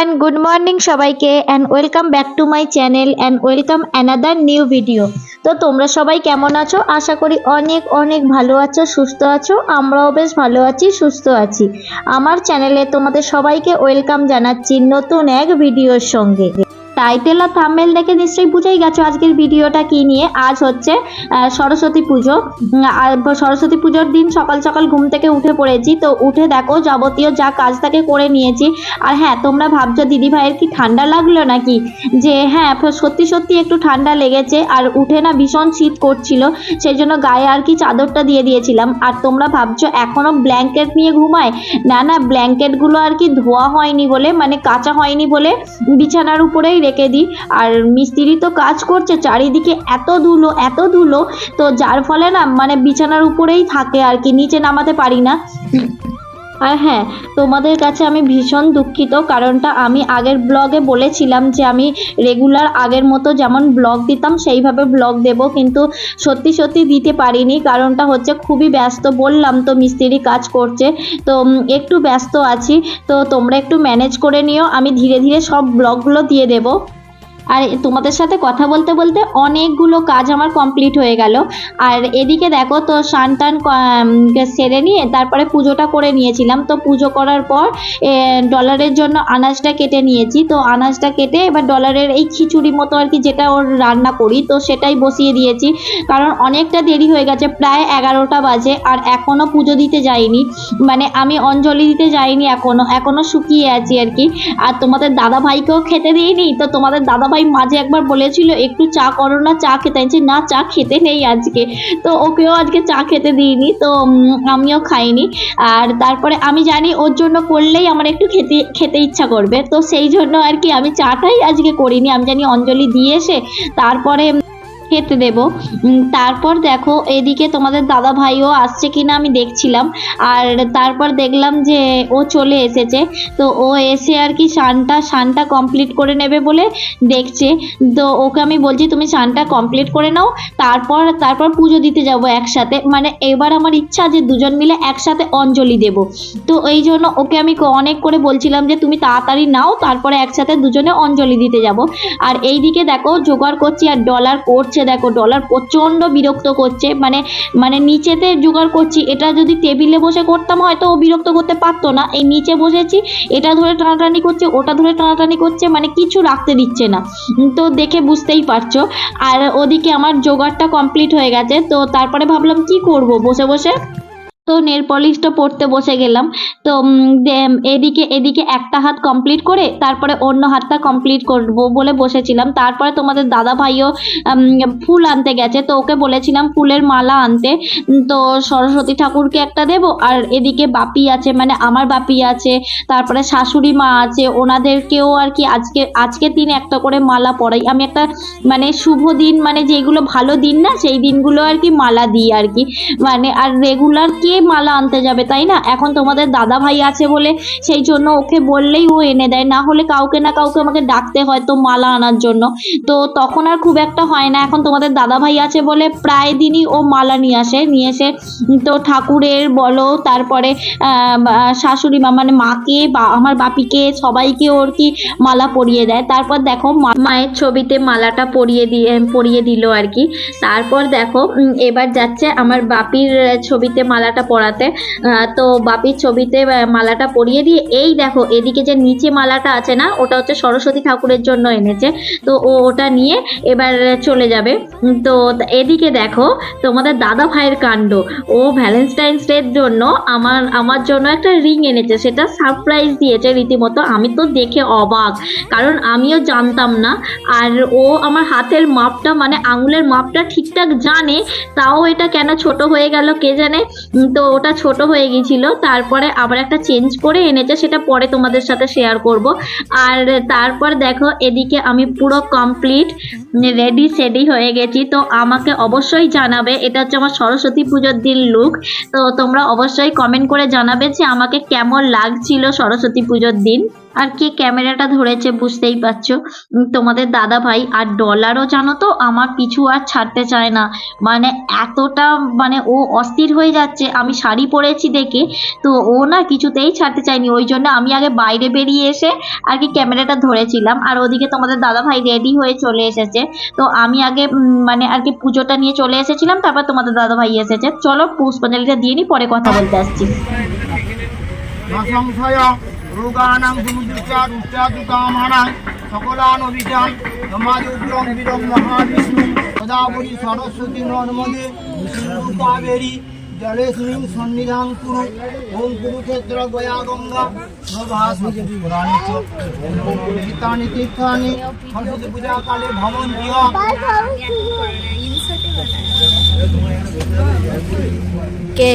Everyone good morning সবাইকে and welcome back to my channel and welcome another new video তো তোমরা সবাই কেমন আছো? আশা করি অনেক অনেক ভালো আছো, সুস্থ আছো, আমরাও বেশ ভালো আছি, সুস্থ আছি। আমার চ্যানেলে তোমাদের সবাইকে ওয়েলকাম জানাচ্ছি নতুন এক ভিডিওর সঙ্গে। টাইটেল আর থাম্বনেল দেখে নিশ্চয়ই বুঝেই গেছো আজকের ভিডিওটা কি নিয়ে। আজ হচ্ছে সরস্বতী পুজো। আর সরস্বতী পুজোর দিন সকাল সকাল ঘুম থেকে উঠে পড়েছি। তো উঠে দেখো, যাবতীয় যা কাজ থাকে করে নিয়েছি। আর হ্যাঁ তোমরা ভাবছ, দিদি ভাইয়ের কি ঠান্ডা লাগল নাকি? যে হ্যাঁ সত্যি সত্যি একটু ঠান্ডা লেগেছে। আর উঠে না ভীষণ শীত করছিল। সেই জন্য গায়ে আর কি চাদরটা দিয়ে দিয়েছিলাম। আর তোমরা ভাবছ, এখনও ব্ল্যাঙ্কেট নিয়ে ঘুমায়? না না, ব্ল্যাঙ্কেটগুলো আর কি ধোয়া হয়নি বলে মানে কাঁচা হয়নি বলে বিছানার উপরেই রেখে দিই। আর মিস্ত্রি তো কাজ করছে, চারিদিকে এত ধুলো এত ধুলো, তো যার ফলে না মানে বিছানার উপরেই থাকে আর কি, নিচে নামাতে পারি না। আর হ্যাঁ তোমাদের কাছে আমি ভীষণ দুঃখিত, কারণটা আমি আগের ব্লগে বলেছিলাম যে আমি রেগুলার আগের মতো যেমন ব্লগ দিতাম সেইভাবে ব্লগ দেব, কিন্তু সত্যি সত্যি দিতে পারিনি, কারণটা হচ্ছে খুবই ব্যস্ত, বললাম তো মিস্ত্রি কাজ করছে, তো একটু ব্যস্ত আছি, তো তোমরা একটু ম্যানেজ করে নিও, আমি ধীরে ধীরে সব ব্লগগুলো দিয়ে দেবো। আর তোমাদের সাথে কথা বলতে বলতে অনেকগুলো কাজ আমার কমপ্লিট হয়ে গেল। আর এদিকে দেখো তো স্নান টান সেরে নিয়ে তারপরে পুজোটা করে নিয়েছিলাম। তো পুজো করার পর ডলারের জন্য আনাজটা কেটে নিয়েছি। তো আনাজটা কেটে এবার ডলারের এই খিচুড়ি মতো আর কি যেটা ওর রান্না করি, তো সেটাই বসিয়ে দিয়েছি। কারণ অনেকটা দেরি হয়ে গেছে, প্রায় এগারোটা বাজে আর এখনও পুজো দিতে যাইনি। মানে আমি অঞ্জলি দিতে যাইনি এখনও এখনও শুকিয়ে আছি আর কি। আর তোমাদের দাদা ভাইকেও খেতে দিইনি, তো তোমাদের দাদা ভাই মাঝে একবার বলেছিল, একটু চা করো না, চা খেতে। না, চা খেতে নেই আজকে। তো ওকেও আজকে চা খেতে দিইনি, তো আমিও খাইনি। আর তারপরে আমি জানি ওর জন্য করলেই আমার একটু খেতে খেতে ইচ্ছা করবে। তো সেই জন্য আর কি আমি চাটাই আজকে করিনি। আমি জানি অঞ্জলি দিয়ে এসে তারপরে খেতে দেব। তারপর দেখো এদিকে তোমাদের দাদা ভাইও আসছে কিনা আমি দেখছিলাম। আর তারপর দেখলাম যে ও চলে এসেছে। তো ও এসে আর কি সানটা সানটা কমপ্লিট করে নেবে বলে দেখছে। তো ওকে আমি বলছি, তুমি সানটা কমপ্লিট করে নাও। তারপর তারপর পুজো দিতে যাব একসাথে। মানে এবার আমার ইচ্ছা যে দুজন মিলে একসাথে অঞ্জলি দেব। তো এই জন্য ওকে আমি অনেক করে বলছিলাম যে, তুমি তাড়াতাড়ি নাও, তারপরে একসাথে দুজনে অঞ্জলি দিতে যাব। আর এইদিকে দেখো, জোগাড় করছি আর ডলার করছে দেখো ডলার প্রচণ্ড বিরক্ত করছে। মানে মানে নিচেতে জোগাড় করছি, এটা যদি টেবিলে বসে করতাম হয়তো ও বিরক্ত করতে পারতো না। এই নিচে বসেছি, এটা ধরে টানাটানি করছে, ওটা ধরে টানাটানি করছে মানে কিছু রাখতে দিচ্ছে না। তো দেখে বুঝতেই পারছ। আর ওদিকে আমার জোগাড়টা কমপ্লিট হয়ে গেছে, তো তারপরে ভাবলাম কি করব? বসে বসে তো নেল পলিশটা পরতে বসে গেলাম। তো এদিকে এদিকে একটা হাত কমপ্লিট করে তারপরে অন্য হাতটা কমপ্লিট করব বলে বসেছিলাম। তারপরে তোমাদের দাদা ভাইও ফুল আনতে গেছে। তো ওকে বলেছিলাম ফুলের মালা আনতে। তো সরস্বতী ঠাকুরকে একটা দেব আর এদিকে বাপি আছে মানে আমার বাপি আছে, তারপরে শাশুড়ি মা আছে, ওনাদেরকেও আর কি আজকে আজকের দিনে একটা করে মালা পরাই। আমি একটা মানে শুভ দিন মানে যেগুলো ভালো দিন না, সেই দিনগুলো আর কি মালা দিই আর কি। মানে আর রেগুলার কে মালা আনতে যাবে, তাই না? এখন তোমাদের দাদা ভাই আছে বলে সেই জন্য ওকে বললেই ও এনে দেয়। না হলে কাউকে না কাউকে আমাকে ডাকতে হয় তো মালা আনার জন্য। তো তখন আর খুব একটা হয় না। এখন তোমাদের দাদা ভাই আছে বলে প্রায় দিনই ও মালা নিয়ে আসে, নিয়ে এসে তো ঠাকুরের বলো, তারপরে শাশুড়ি মা মানে মাকে, বা, আমার বাপিকে, সবাইকে ওর কি মালা পরিয়ে দেয়। তারপর দেখো মায়ের ছবিতে মালাটা পরিয়ে দিয়ে, পরিয়ে দিল আর কি। তারপর দেখো এবার যাচ্ছে আমার বাপির ছবিতে মালাটা পরাতে তো বাপির ছবিতে মালাটা পরিয়ে দিয়ে, এই দেখো, এদিকে যে নিচে মালাটা আছে না, ওটা হচ্ছে সরস্বতী ঠাকুরের জন্য এনেছে। তো ও, ওটা নিয়ে এবার চলে যাবে। তো এদিকে দেখো, তোমাদের দাদা ভাইয়ের কাণ্ড। ও ভ্যালেন্টাইন্স ডের জন্য আমার আমার জন্য একটা রিং এনেছে, সেটা সারপ্রাইজ দিয়েছে রীতিমতো। আমি তো দেখে অবাক, কারণ আমিও জানতাম না। আর ও আমার হাতের মাপটা মানে আঙুলের মাপটা ঠিকঠাক জানে, তাও এটা কেন ছোট হয়ে গেল কে জানে? তো ওটা ছোট হয়ে গিয়েছিল, তারপরে আবার একটা চেঞ্জ করে এনেছে, সেটা পরে তোমাদের সাথে শেয়ার করব। আর তারপর দেখো, এদিকে আমি পুরো কমপ্লিট রেডি সেডি হয়ে গেছি। তো আমাকে অবশ্যই জানাবে, এটা হচ্ছে আমার সরস্বতী পুজোর দিন লুক তো তোমরা অবশ্যই কমেন্ট করে জানাবে যে আমাকে কেমন লাগছিল সরস্বতী পুজোর দিন। আর কে ক্যামেরাটা ধরেছে বুঝতেই পারছ? তোমাদের দাদা ভাই আর ডলারও জানো তো, আমার পিছু আর ছাড়তে চায় না। মানে এতটা মানে ও অস্থির হয়ে যাচ্ছে। আমি শাড়ি পরেছি দেখে, তো ও না কিছুতেই ছাড়তে চায়নি। ওই জন্য আমি আগে বাইরে বেরিয়ে এসে আর কি ক্যামেরাটা ধরেছিলাম। আর ওদিকে তোমাদের দাদা ভাই রেডি হয়ে চলে এসেছে। তো আমি আগে মানে আর কি পুজোটা নিয়ে চলে এসেছিলাম, তারপর তোমাদের দাদা ভাই এসেছে। চলো পুষ্পাঞ্জলিটা দিয়ে নি, পরে কথা বলতে আসছি। রোগানাং সমুদ্রচার উচ্চাদুকামানাং সকলান অভিযান সমাজোগ্রম বীরম মহাবিষ্ণু সদাবরী সরস্বতী নর্মদে কাবেরী জলেস্মিং সন্নিধান কুরু ওম কুরুক্ষেত্র গয়া গঙ্গা নভাসি পুরাণি চ গীতানি তীর্থানি সরস্বতী পূজা কালে ভবন্তি কে?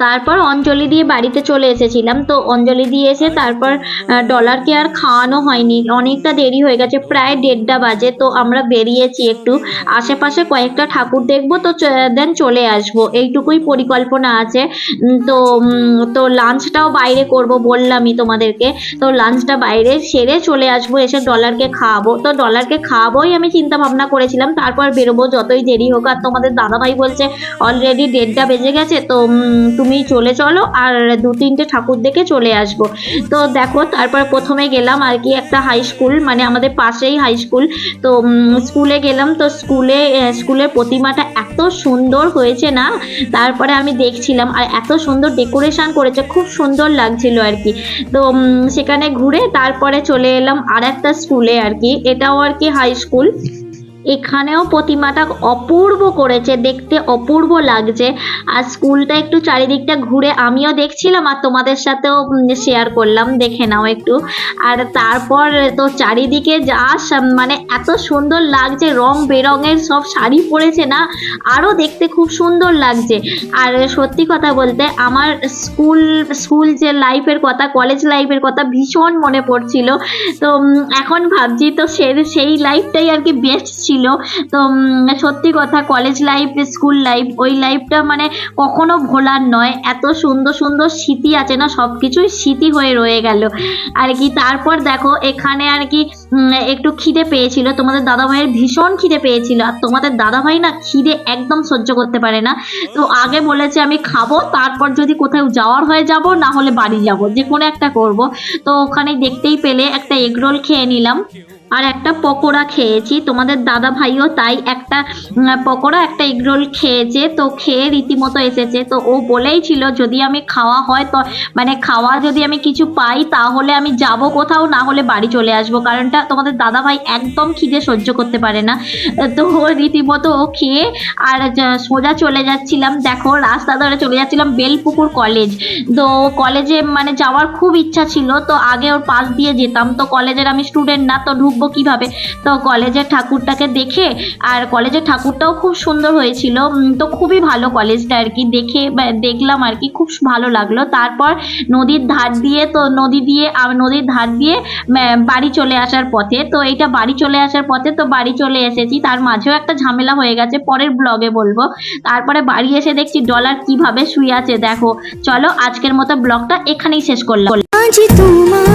তারপর অঞ্জলি দিয়ে বাড়িতে চলে এসেছিলাম। তো অঞ্জলি দিয়ে এসে তারপর ডলারকে আর খাওয়ানো হয়নি। অনেকটা দেরি হয়ে গেছে প্রায় দেড়টা বাজে। তো আমরা বেরিয়েছি একটু। আশেপাশে কয়েকটা ঠাকুর দেখব তো দেন চলে আসব। এইটুকুই পরিকল্পনা আছে। তো তো লাঞ্চটাও বাইরে করব বললামই তোমাদেরকে। তো লাঞ্চটা বাইরে সেরে চলে আসব এসে ডলারকে খাওয়াবো। তো ডলারকে খাওয়াবোই আমি চিন্তা ভাবনা করেছিলাম। তারপর বেরোবো যতই দেরি হোক। আর তোমাদের দাদাভাই বলছে অলরেডি দেড়টা বেজে গেছে। তো উম, তুমি চলে চলো আর দু তিনটে ঠাকুর দেখে চলে আসব। তো দেখো, তারপর প্রথমে গেলাম আর কি একটা হাই স্কুল মানে আমাদের পাশেই হাই স্কুল তো স্কুলে গেলাম, তো স্কুলে স্কুলের প্রতিমাটা এত সুন্দর হয়েছে না? তারপরে আমি দেখছিলাম, আর এত সুন্দর ডেকোরেশন করেছে, খুব সুন্দর লাগছিল আর কি। তো সেখানে ঘুরে তারপরে চলে এলাম আর একটা স্কুলে আর কি, এটাও আর কি হাই স্কুল এখানেও প্রতিমাটা অপূর্ব করেছে, দেখতে অপূর্ব লাগছে। আর স্কুলটা একটু চারিদিকটা ঘুরে আমিও দেখছিলাম আর তোমাদের সাথেও শেয়ার করলাম, দেখে নাও একটু। আর তারপর তো চারিদিকে যা মানে এত সুন্দর লাগছে, রং বেরঙের সব শাড়ি পরেছে না, আরও দেখতে খুব সুন্দর লাগছে। আর সত্যি কথা বলতে আমার স্কুল স্কুল যে লাইফের কথা কলেজ লাইফের কথা ভীষণ মনে পড়ছিল। তো এখন ভাবছি তো সে, সেই লাইফটাই আর কি বেস্ট ছিল। তো উম, সত্যি কথা কলেজ লাইফ স্কুল লাইফ ওই লাইফটা মানে কখনো ভোলার নয়। এত সুন্দর সুন্দর স্মৃতি আছে না সব কিছুই স্মৃতি হয়ে রয়ে গেল। আর কি তারপর দেখো এখানে আর কি একটু খিদে পেয়েছিল। তোমাদের দাদা ভাইয়ের ভীষণ খিদে পেয়েছিল। আর তোমাদের দাদা ভাই না খিদে একদম সহ্য করতে পারে না। তো আগে বলেছে আমি খাব তারপর যদি কোথাও যাওয়ার হয়ে যাব না হলে বাড়ি যাব। যে কোনো একটা করব। তো ওখানে দেখতেই পেলে একটা এগরোল খেয়ে নিলাম। আর একটা পকোড়া খেয়েছি। তোমাদের দাদা ভাইও তাই একটা পকোড়া, একটা এগরোল খেয়েছে। তো খেয়ে রীতিমতো এসেছে। তো ও বলেই ছিল যদি আমি খাওয়া হয় তো মানে খাওয়া যদি আমি কিছু পাই, তাহলে আমি যাব কোথাও, না হলে বাড়ি চলে আসব। কারণটা তোমাদের দাদা ভাই একদম খিদে সহ্য করতে পারে না। তো ও রীতিমতো ও খেয়ে আর সোজা চলে যাচ্ছিলাম। দেখো, রাস্তা ধরে চলে যাচ্ছিলাম বেলপুকুর কলেজ। তো কলেজে মানে যাওয়ার খুব ইচ্ছা ছিল। তো আগে ওর পাশ দিয়ে যেতাম। তো কলেজের আমি স্টুডেন্ট না, তো ঢুকবো কীভাবে। তো কলেজের ঠাকুরটাকে দেখে, আর কলেজের ঠাকুরটাও খুব সুন্দর হয়েছিল। তো খুবই ভালো কলেজটা আর কি। দেখে দেখলাম আর কি, খুব ভালো লাগল। তারপর নদীর ধার দিয়ে, তো নদী দিয়ে নদীর ধার দিয়ে বাড়ি চলে আসার পথে। তো এইটা বাড়ি চলে আসার পথে তো বাড়ি চলে এসেছি। তার মাঝেও একটা ঝামেলা হয়ে গেছে পরের ব্লগে বলব। তারপরে বাড়ি এসে দেখছি ডলার কীভাবে শুয়ে আছে, দেখো। চলো আজকের মতো ব্লগটা এখানেই শেষ করলাম। আজ তোমার